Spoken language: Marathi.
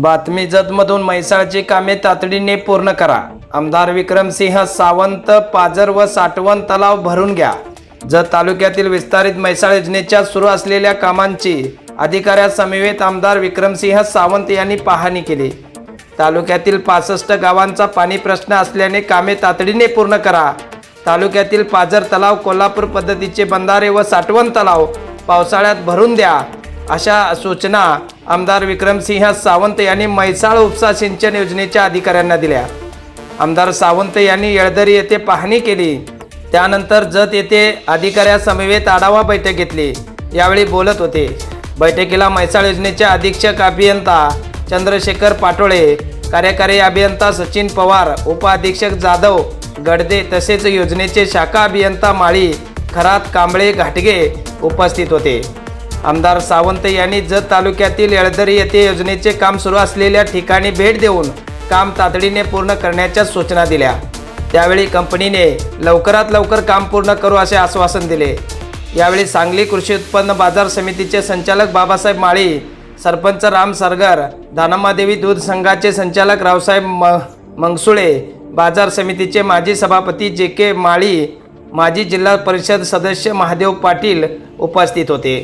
बातमी जतमधून म्हैसाळची कामे तातडीने पूर्ण करा. आमदार विक्रमसिंह सावंत पाजर व साठवण तलाव भरून घ्या. जत तालुक्यातील विस्तारित म्हैसाळ योजनेच्या सुरू असलेल्या कामांची अधिकाऱ्यासमवेत आमदार विक्रमसिंह सावंत यांनी पाहणी केली. तालुक्यातील पासष्ट गावांचा पाणी प्रश्न असल्याने कामे तातडीने पूर्ण करा. तालुक्यातील पाजर तलाव कोल्हापूर पद्धतीचे बंधारे व साठवण तलाव पावसाळ्यात भरून द्या. अशा सूचना आमदार विक्रमसिंह सावंत यांनी म्हैसाळ उपसा सिंचन योजनेच्या अधिकाऱ्यांना दिल्या. आमदार सावंत यांनी येळदरी येथे पाहणी केली. त्यानंतर जत येथे अधिकाऱ्यासमवेत आढावा बैठक घेतली. यावेळी बोलत होते. बैठकीला म्हैसाळ योजनेचे अधीक्षक अभियंता चंद्रशेखर पाटोळे कार्यकारी अभियंता सचिन पवार उपअधीक्षक जाधव गडदे तसेच योजनेचे शाखा अभियंता माळी खरात कांबळे घाटगे उपस्थित होते. आमदार सावंत यांनी जत तालुक्यातील येळदरी येथे योजनेचे काम सुरू असलेल्या ठिकाणी भेट देऊन काम तातडीने पूर्ण करण्याच्या सूचना दिल्या. त्यावेळी कंपनीने लवकरात लवकर काम पूर्ण करू असे आश्वासन दिले. यावेळी सांगली कृषी उत्पन्न बाजार समितीचे संचालक बाबासाहेब माळी सरपंच राम सरगर दानमादेवी दूध संघाचे संचालक रावसाहेब म मंगसुळे बाजार समितीचे माजी सभापती जे के माळी माजी जिल्हा परिषद सदस्य महादेव पाटील उपस्थित होते.